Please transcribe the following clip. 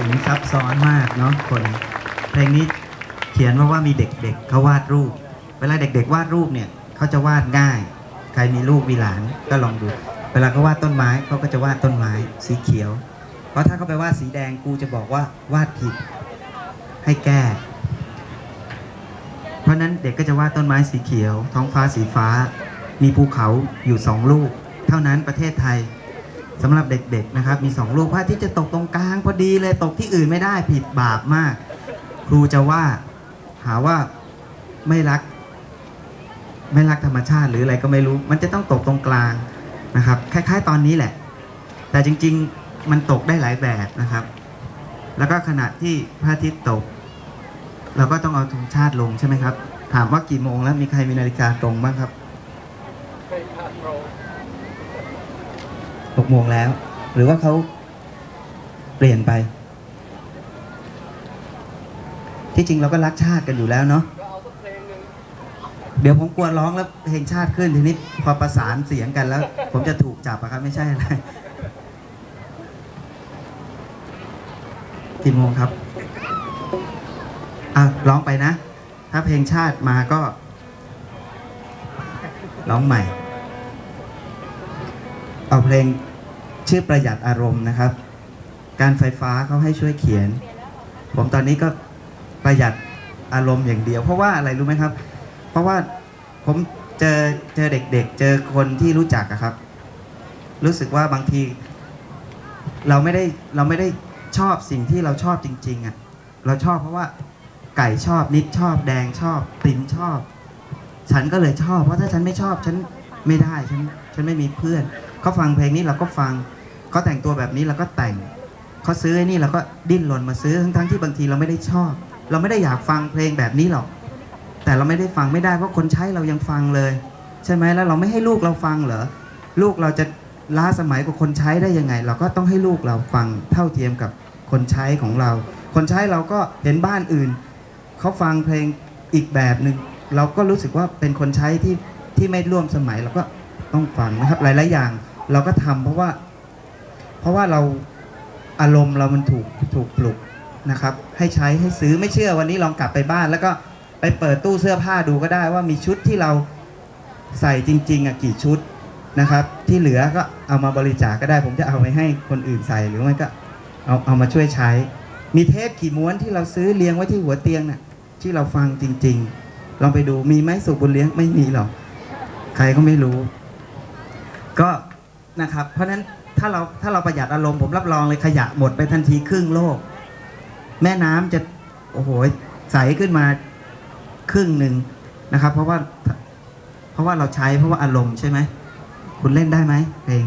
ถึงซับซ้อนมากเนาะคนเพลงนี้เขียนมาว่ามีเด็กๆเขาวาดรูป เวลาเด็ก ๆ วาดรูปเนี่ยเขาจะวาดง่าย ใครมีลูกมีหลานก็ลองดู เวลาเขาวาดต้นไม้เขาก็จะวาดต้นไม้สีเขียว เพราะถ้าเขาไปวาดสีแดงกูจะบอกว่าวาดผิดให้แก้ เพราะฉะนั้นเด็กก็จะวาดต้นไม้สีเขียว ท้องฟ้าสีฟ้า มีภูเขาอยู่สองลูก เท่านั้นประเทศไทย สำหรับเด็กๆนะครับ มีสองลูกพระทิตย์จะตกตรงกลางพอดีเลยตกที่อื่นไม่ได้ผิดบาปมาก ครูจะว่าหาว่าไม่รัก ไม่รักธรรมชาติหรืออะไรก็ไม่รู้ มันจะต้องตกตรงกลางนะครับ คล้าย ๆ ตอนนี้แหละ แต่จริงๆมันตกได้หลายแบบนะครับ แล้วก็ขณะที่พระอาทิตย์ตก เราก็ต้องเอาธงชาติลงใช่ไหมครับ ถามว่ากี่โมงแล้วมีใครมีนาฬิกาตรงบ้างครับ หกโมงแล้ว หรือว่าเขาเปลี่ยนไป ที่จริงเราก็รักชาติกันอยู่แล้วเนาะเดี๋ยวผมกลัวร้องแล้วเพลงชาติขึ้นทีนี้พอประสานเสียงกันแล้ว ผมจะถูกจับอะครับไม่ใช่อะไรกี่โมงครับอะร้องไปนะ ถ้าเพลงชาติมาก็ ร้องใหม่ เอาเพลง ชื่อประหยัดอารมณ์นะครับ การไฟฟ้าเขาให้ช่วยเขียน ผมตอนนี้ก็ประหยัดอารมณ์อย่างเดียว เพราะว่าอะไรรู้ไหมครับ เพราะว่าผมเจอเจอเด็กๆ เจอคนที่รู้จักอะครับ รู้สึกว่าบางที เราไม่ได้เราไม่ได้ชอบสิ่งที่เราชอบจริง ๆอะเราชอบเพราะว่าไก่ชอบนิดชอบแดงชอบติ๋มชอบ ฉันก็เลยชอบ เพราะถ้าฉันไม่ชอบฉันไม่ได้ฉันฉันไม่มีเพื่อน เขาฟังเพลงนี้เราก็ฟังเขาแต่งตัวแบบนี้เราก็แต่งเขาซื้อไอ้นี่เราก็ดิ้นรนมาซื้อทั้งๆที่บางทีเราไม่ได้ชอบ เราไม่ได้อยากฟังเพลงแบบนี้หรอก แต่เราไม่ได้ฟังไม่ได้เพราะคนใช้เรายังฟังเลย ใช่ไหมแล้วเราไม่ให้ลูกเราฟังเหรอลูกเราจะล้าสมัยกว่าคนใช้ได้ยังไง เราก็ต้องให้ลูกเราฟังเท่าเทียมกับคนใช้ของเรา คนใช้เราก็เห็นบ้านอื่นเขาฟังเพลงอีกแบบหนึ่งเราก็รู้สึกว่าเป็นคนใช้ที่ที่ไม่ร่วมสมัยเราก็ต้องฟังนะครับหลาย ๆ อย่าง เราก็ทำเพราะว่า เพราะว่าเราอารมณ์เรามันถูกถูกปลุกนะครับ ให้ใช้ให้ซื้อไม่เชื่อวันนี้ลองกลับไปบ้าน แล้วก็ไปเปิดตู้เสื้อผ้าดูก็ได้ว่ามีชุดที่เราใส่จริง ๆอะกี่ชุดนะครับ ที่เหลือก็เอามาบริจาคก็ได้ ผมจะเอาไปให้คนอื่นใส่หรือไม่ก็เอาเอามาช่วยใช้ มีเทปกี่ม้วนที่เราซื้อเรียงไว้ที่หัวเตียงน่ะที่เราฟังจริง ๆ ลองไปดูมีไหมสุบุญเลี้ยงไม่มีหรอกใครก็ไม่รู้ ก็ นะครับ เพราะฉะนั้นถ้าเราถ้าเราประหยัดอารมณ์ผมรับรองเลยขยะหมดไปทันทีครึ่งโลก แม่น้ำจะโอ้โหใสขึ้นมาครึ่งหนึ่งนะครับ เพราะว่าเพราะว่าเราใช้เพราะว่าอารมณ์ใช่ไหม คุณเล่นได้ไหมเพลง